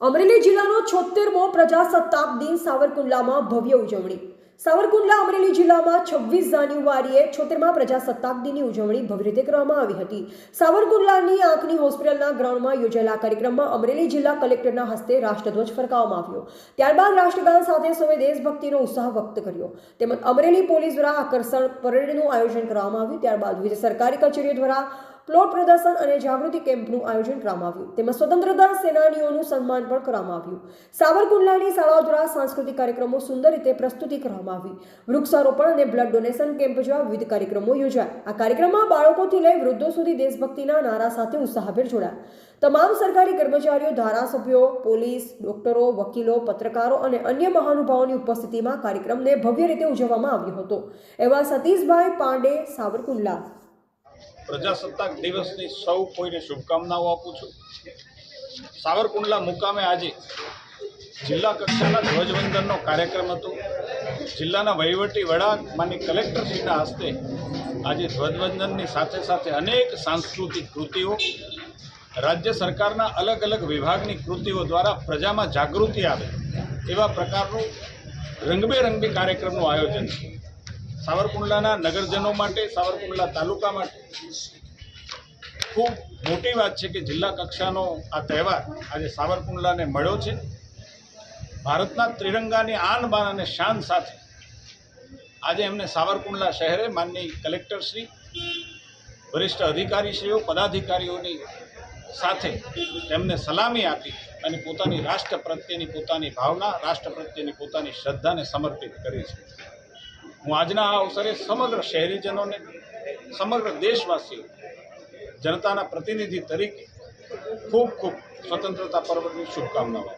અમરેલી જિલ્લાનો છોતેરમો પ્રજાસત્તાક દિન સાવરકુંડલામાં ભવ્ય ઉજવણી. સાવરકુંડલા અમરેલી જિલ્લામાં છવ્વીસ જાન્યુઆરીએ છોતેરમા પ્રજાસત્તાક દિનની ઉજવણી ભવ્ય રીતે કરવામાં આવી હતી. સાવરકુંડલાની આંખની હોસ્પિટલના ગ્રાઉન્ડમાં યોજાયેલા કાર્યક્રમમાં અમરેલી જિલ્લા કલેક્ટરના હસ્તે રાષ્ટ્રધ્વજ ફરકાવવામાં આવ્યો. ત્યારબાદ રાષ્ટ્રગાન સાથે સૌએ દેશભક્તિનો ઉત્સાહ વ્યક્ત કર્યો. તેમજ અમરેલી પોલીસ દ્વારા આકર્ષણ પરેડનું આયોજન કરવામાં આવ્યું. ત્યારબાદ વિવિધ સરકારી કચેરીઓ દ્વારા પ્લોટ પ્રદર્શન અને જાગૃતિ કેમ્પનું આયોજન કરવામાં આવ્યું. તેમજ સ્વતંત્રતા સેનાનીઓનું સન્માન પણ કરવામાં આવ્યું. સાવરકુંડલાની શાળાઓ દ્વારા સાંસ્કૃતિક કાર્યક્રમો સુંદર રીતે પ્રસ્તુતિ કરવામાં આવી. વૃક્ષારોપણ અને બ્લડ ડોનેશન કેમ્પ જેવા વિવિધ કાર્યક્રમો યોજાયા. આ કાર્યક્રમમાં બાળકોથી લઈ વૃદ્ધો સુધી દેશભક્તિના નારા સાથે ઉત્સાહભેર જોડાયા. તમામ સરકારી કર્મચારીઓ, ધારાસભ્યો, પોલીસ, ડોક્ટરો, વકીલો, પત્રકારો અને અન્ય મહાનુભાવોની ઉપસ્થિતિમાં કાર્યક્રમને ભવ્ય રીતે ઉજવવામાં આવ્યો હતો. એવા સતીશભાઈ પાંડે, સાવરકુંડલા. પ્રજાસત્તાક દિવસની સૌ કોઈને શુભકામનાઓ આપું છું. સાવરકુંડલા મુકામે આજે જિલ્લા કક્ષાના ધ્વજવંદનનો કાર્યક્રમ હતો. જિલ્લાના વહીવટી વડા માની કલેક્ટરશ્રીના હસ્તે આજે ધ્વજવંદનની સાથે સાથે અનેક સાંસ્કૃતિક કૃતિઓ, રાજ્ય સરકારના અલગ અલગ વિભાગની કૃતિઓ દ્વારા પ્રજામાં જાગૃતિ આવે એવા પ્રકારનું રંગબેરંગી કાર્યક્રમનું આયોજન છે. સાવરકુંડલાના નગરજનો માટે, સાવરકુંડલા તાલુકા માટે ખૂબ મોટી વાત છે કે જિલ્લા કક્ષાનો આ તહેવાર આજે સાવરકુંડલાને મળ્યો છે. ભારતના ત્રિરંગાની આન બાન અને શાન સાથે આજે એમને સાવરકુંડલા શહેરે માનનીય કલેક્ટરશ્રી, વરિષ્ઠ અધિકારીશ્રીઓ, પદાધિકારીઓની સાથે એમને સલામી આપી અને પોતાની રાષ્ટ્ર પ્રત્યેની પોતાની ભાવના, રાષ્ટ્ર પ્રત્યેની પોતાની શ્રદ્ધાને સમર્પિત કરી છે. હું આજના આ અવસરે સમગ્ર શહેરીજનોને, સમગ્ર દેશવાસીઓ, જનતાના પ્રતિનિધિ તરીકે ખૂબ ખૂબ સ્વતંત્રતા પર્વની શુભકામનાઓ